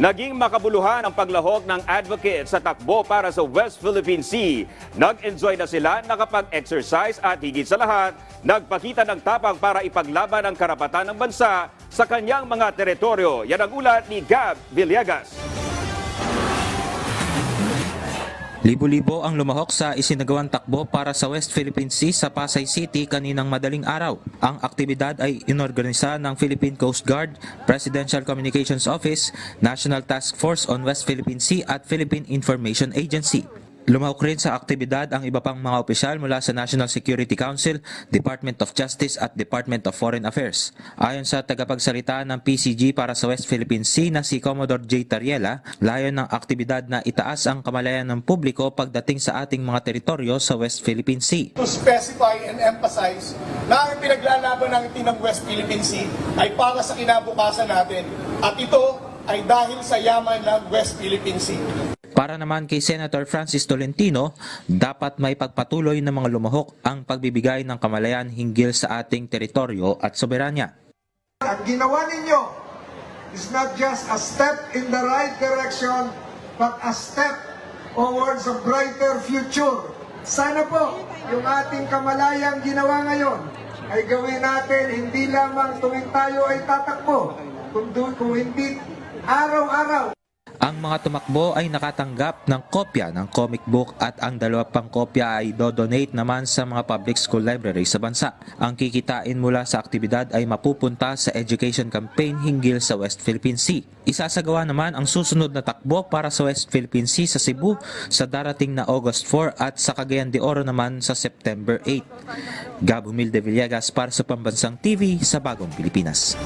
Naging makabuluhan ang paglahok ng advocate sa takbo para sa West Philippine Sea. Nag-enjoy na sila nakapag-exercise at higit sa lahat, nagpakita ng tapang para ipaglaban ang karapatan ng bansa sa kanyang mga teritoryo. Yan ang ulat ni Gab Villegas. Libo-libo ang lumahok sa isinagawang takbo para sa West Philippine Sea sa Pasay City kaninang madaling araw. Ang aktibidad ay inorganisa ng Philippine Coast Guard, Presidential Communications Office, National Task Force on West Philippine Sea at Philippine Information Agency. Lumahok rin sa aktibidad ang iba pang mga opisyal mula sa National Security Council, Department of Justice at Department of Foreign Affairs. Ayon sa tagapagsalita ng PCG para sa West Philippine Sea na si Commodore J. Tariela, layon ng aktibidad na itaas ang kamalayan ng publiko pagdating sa ating mga teritoryo sa West Philippine Sea. to specify and emphasize na ang pinaglalaban ng itinang West Philippine Sea ay para sa kinabukasan natin at ito ay dahil sa yaman ng West Philippine Sea. Para naman kay Senator Francis Tolentino, dapat may pagpatuloy ng mga lumahok ang pagbibigay ng kamalayan hinggil sa ating teritoryo at soberanya. Ang ginawa ninyo is not just a step in the right direction, but a step towards a brighter future. Sana po, yung ating kamalayang ginawa ngayon ay gawin natin hindi lamang tuwing tayo ay tatakbo, kundi kung hindi araw-araw. Ang mga tumakbo ay nakatanggap ng kopya ng comic book at ang dalawa pang kopya ay dodonate naman sa mga public school library sa bansa. Ang kikitain mula sa aktibidad ay mapupunta sa education campaign hinggil sa West Philippine Sea. Isasagawa naman ang susunod na takbo para sa West Philippine Sea sa Cebu sa darating na August 4 at sa Cagayan de Oro naman sa September 8. Gab Humilde Villegas para sa Pambansang TV sa Bagong Pilipinas.